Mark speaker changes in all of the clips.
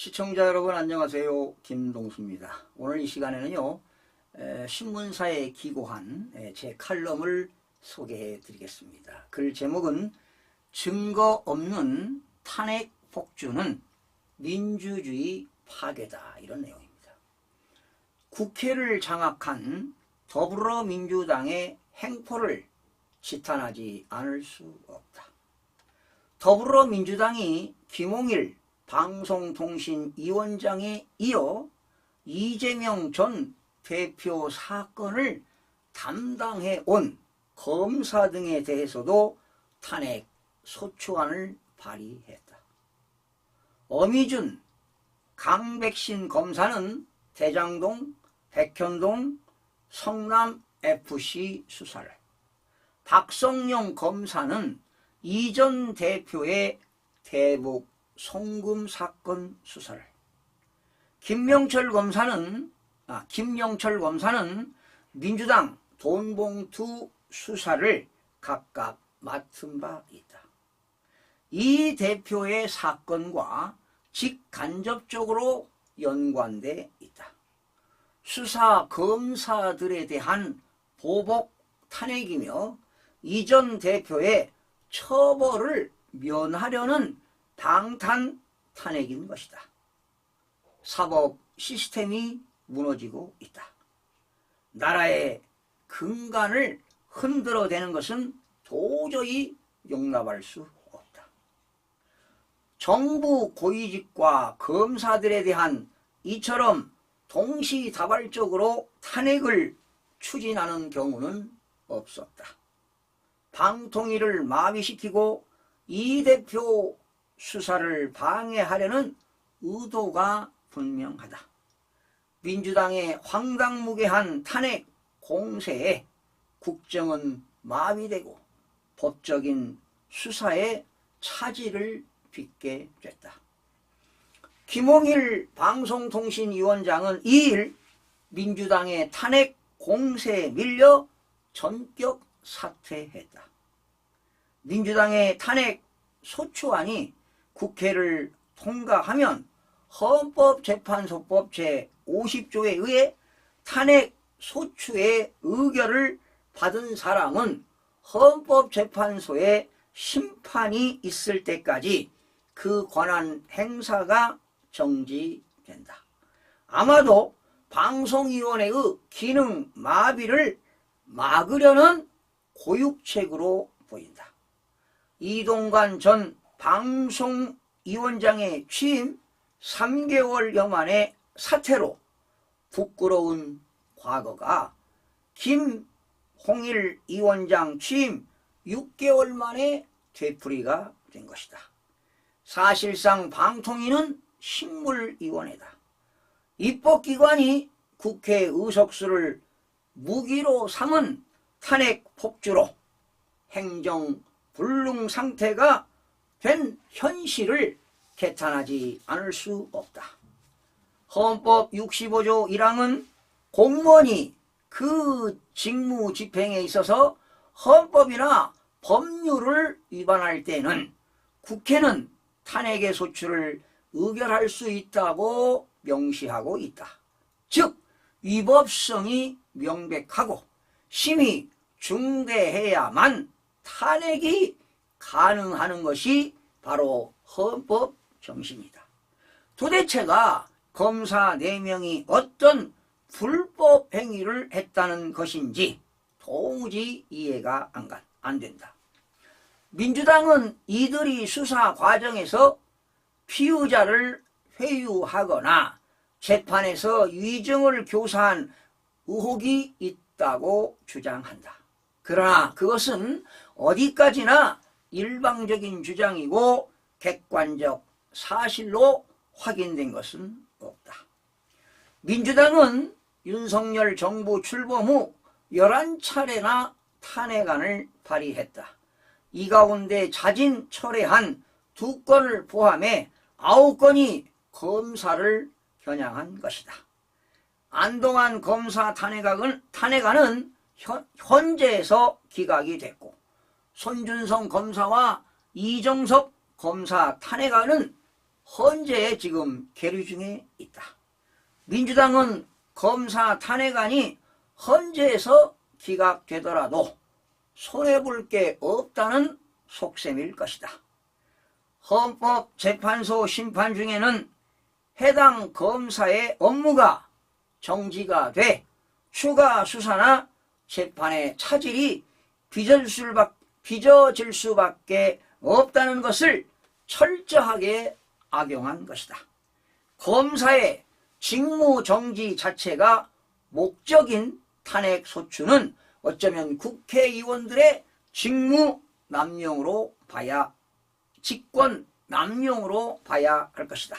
Speaker 1: 시청자 여러분 안녕하세요. 김동수입니다. 오늘 이 시간에는요. 에, 신문사에 기고한 에, 제 칼럼을 소개해 드리겠습니다. 글 제목은 증거 없는 탄핵 폭주는 민주주의 파괴다 이런 내용입니다. 국회를 장악한 더불어민주당의 행포를 지탄하지 않을 수 없다. 더불어민주당이 김홍일 방송통신위원장에 이어 이재명 전 대표 사건을 담당해 온 검사 등에 대해서도 탄핵 소추안을 발의했다. 어미준, 강백신 검사는 대장동, 백현동, 성남FC 수사를 박성용 검사는 이전 대표의 대북 송금 사건 수사를 김명철 검사는 아 김영철 검사는 민주당 돈봉투 수사를 각각 맡은 바 있다. 이 대표의 사건과 직간접적으로 연관돼 있다. 수사 검사들에 대한 보복 탄핵이며 이전 대표의 처벌을 면하려는 방탄 탄핵인 것이다. 사법 시스템이 무너지고 있다. 나라의 근간을 흔들어대는 것은 도저히 용납할 수 없다. 정부 고위직과 검사들에 대한 이처럼 동시다발적으로 탄핵을 추진하는 경우는 없었다. 방통위를 마비시키고 이 대표 수사를 방해하려는 의도가 분명하다. 민주당의 황당무계한 탄핵 공세에 국정은 마비되고 법적인 수사에 차질을 빚게 됐다. 김홍일 방송통신위원장은 2일 민주당의 탄핵 공세에 밀려 전격 사퇴했다. 민주당의 탄핵 소추안이 국회를 통과하면 헌법재판소법 제50조에 의해 탄핵 소추의 의결을 받은 사람은 헌법재판소의 심판이 있을 때까지 그 권한 행사가 정지된다. 아마도 방송위원회의 기능 마비를 막으려는 고육책으로 보인다. 이동관 전 방송위원장의 취임 3개월여 만의 사퇴로 부끄러운 과거가 김홍일 위원장 취임 6개월 만에 되풀이가 된 것이다. 사실상 방통위는 식물위원회다. 입법기관이 국회 의석수를 무기로 삼은 탄핵 폭주로 행정 불능 상태가 된 현실을 개탄하지 않을 수 없다. 헌법 65조 1항은 공무원이 그 직무 집행에 있어서 헌법이나 법률을 위반할 때는 국회는 탄핵의 소추를 의결할 수 있다고 명시하고 있다. 즉 위법성이 명백하고 심히 중대해야만 탄핵이 가능하는 것이 바로 헌법 정신이다. 도대체가 검사 4명이 어떤 불법 행위를 했다는 것인지 도무지 이해가 안, 가, 안 된다. 민주당은 이들이 수사 과정에서 피의자를 회유하거나 재판에서 위증을 교사한 의혹이 있다고 주장한다. 그러나 그것은 어디까지나 일방적인 주장이고 객관적 사실로 확인된 것은 없다. 민주당은 윤석열 정부 출범 후 11차례나 탄핵안을 발의했다. 이 가운데 자진 철회한 두 건을 포함해 아홉 건이 검사를 겨냥한 것이다. 안동안 검사 탄핵안은, 현재에서 기각이 됐고 손준성 검사와 이정석 검사 탄핵안은 헌재에 지금 계류 중에 있다. 민주당은 검사 탄핵안이 헌재에서 기각되더라도 손해볼 게 없다는 속셈일 것이다. 헌법재판소 심판 중에는 해당 검사의 업무가 정지가 돼 추가 수사나 재판의 차질이 수밖, 빚어질 수밖에 없다는 것을 철저하게 악용한 것이다. 검사의 직무 정지 자체가 목적인 탄핵 소추는 어쩌면 국회의원들의 직무 남용으로 봐야 직권 남용으로 봐야 할 것이다.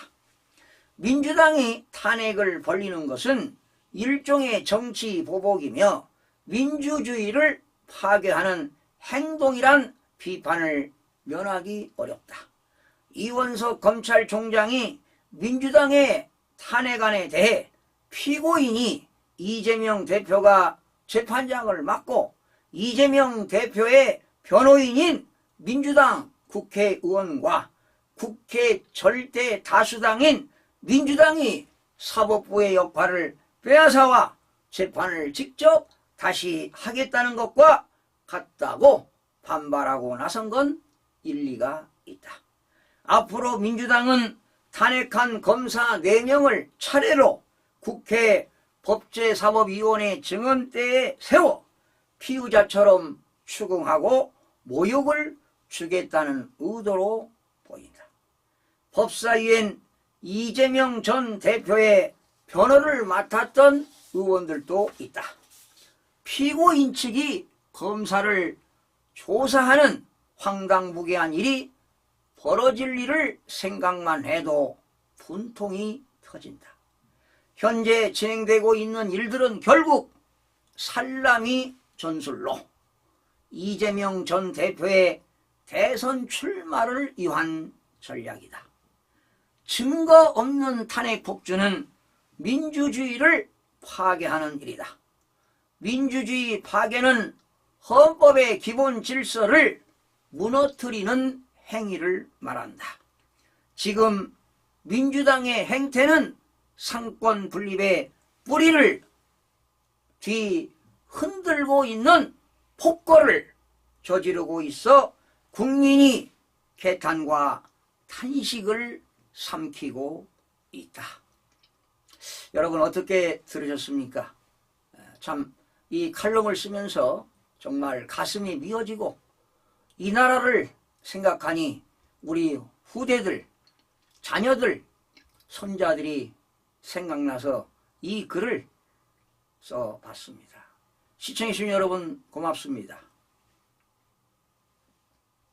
Speaker 1: 민주당이 탄핵을 벌리는 것은 일종의 정치 보복이며 민주주의를 파괴하는 행동이란 비판을 면하기 어렵다. 이원석 검찰총장이 민주당의 탄핵안에 대해 피고인이 이재명 대표가 재판장을 맡고 이재명 대표의 변호인인 민주당 국회의원과 국회 절대 다수당인 민주당이 사법부의 역할을 빼앗아와 재판을 직접 다시 하겠다는 것과 같다고 반발하고 나선 건 일리가 있다. 앞으로 민주당은 탄핵한 검사 4명을 차례로 국회 법제사법위원회 증언대에 세워 피의자처럼 추궁하고 모욕을 주겠다는 의도로 보인다. 법사위엔 이재명 전 대표의 변호를 맡았던 의원들도 있다. 피고인 측이 검사를 조사하는 황당무계한 일이 벌어질 일을 생각만 해도 분통이 터진다. 현재 진행되고 있는 일들은 결국 살라미 전술로 이재명 전 대표의 대선 출마를 위한 전략이다. 증거 없는 탄핵 폭주는 민주주의를 파괴하는 일이다. 민주주의 파괴는 헌법의 기본 질서를 무너뜨리는 행위를 말한다. 지금 민주당의 행태는 상권 분립의 뿌리를 뒤 흔들고 있는 폭거를 저지르고 있어 국민이 개탄과 탄식을 삼키고 있다. 여러분 어떻게 들으셨습니까? 참 이 칼럼을 쓰면서 정말 가슴이 미어지고 이 나라를 생각하니 우리 후대들, 자녀들, 손자들이 생각나서 이 글을 써봤습니다. 시청해주신 여러분 고맙습니다.